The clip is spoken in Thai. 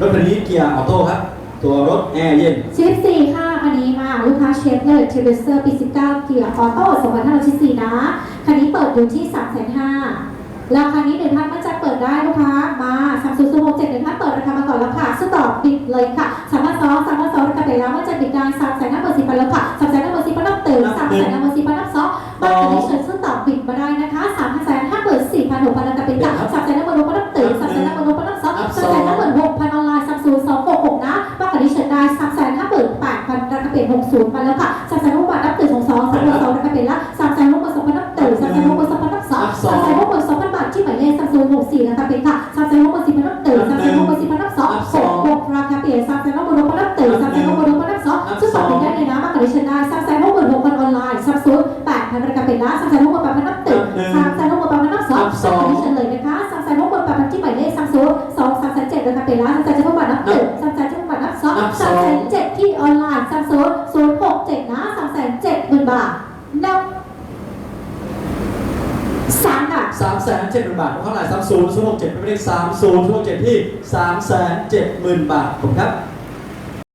รถคันนี้เกียร์ออโต้ครับ ตัวรถแอร์เย็น เชิป4ค่ะคันนี้มาลูกค้าเชฟเลยเทเบเซอร์ปี19เกียร์ออโต้2514นะคันนี้เปิดอยู่ที่ 3 5 0 0 0แล้วคันนี้หนึ่งท่านมันใจเปิดได้ลูกค้ามา3 0 0 6 7หนึ่งท่านเปิดราคามาก่อนแล้วค่ะสต็อกปิดเลยค่ะ3 2 0 3 2 0ราคาไปแล้วมันใจปิดได้3แสนห้าหมื่นสี่พันแล้วค่ะ3แสนห้าหมื่นสี่พันนับเตื่น3แสนห้าหมื่นสี่พันนับสองบ้านคันนี้เชิญสต็อกปิดมาได้นะคะ3แสนห้าหมื่นสี่พันหกพันราคาเปิดค่ะ3แสนห้าหมื่นหกพันนับเตื่น3แสนห้าหมื่นหกพันนับสอง3แสนห้าหมื่น เปลี่ยน60มาแล้วค่ะ3แสนหกพันนับตื่นของสอง3แสนหกราคาเปลี่ยนละ3แสนหกพันสองพันนับตื่น3แสนหกพันสองพันนับสอง3แสนหกพันสองพันบาทที่หมายเลข3 0 6 4ราคาเป็นค่ะ3แสนหกพันสี่พันนับตื่น3แสนหกพันสี่พันนับสอง6 6ราคาเปลี่ยน3แสนหกพันหกพันนับตื่น3แสนหกพันหกพันนับสองซึ่งสอบเป็นได้เลยนะบ้านคันนี้เชิญได้3แสนหกพันหกพันออนไลน์3 0 8พันราคาเป็นละ3แสนหกพันแปดพันนับตื่น3แสนหกพันแปดพันนับสองบ้านคันนี้เชิญเลยนะคะ3แสนหกพันแปดพันที่หมายเลข3 0 2 3แสน7 ออนไลน์ซัมซุงศูนย์หกเจ็ดนะสามแสนเจ็ดหมื่นบาทนับสามบาทสามแสนเจ็ดหมื่นบาทเท่าไหร่สามศูนย์ศูนย์หกเจ็ดไม่ได้สามศูนย์ศูนย์หกเจ็ดที่สามแสนเจ็ดหมื่นบาทผมครับ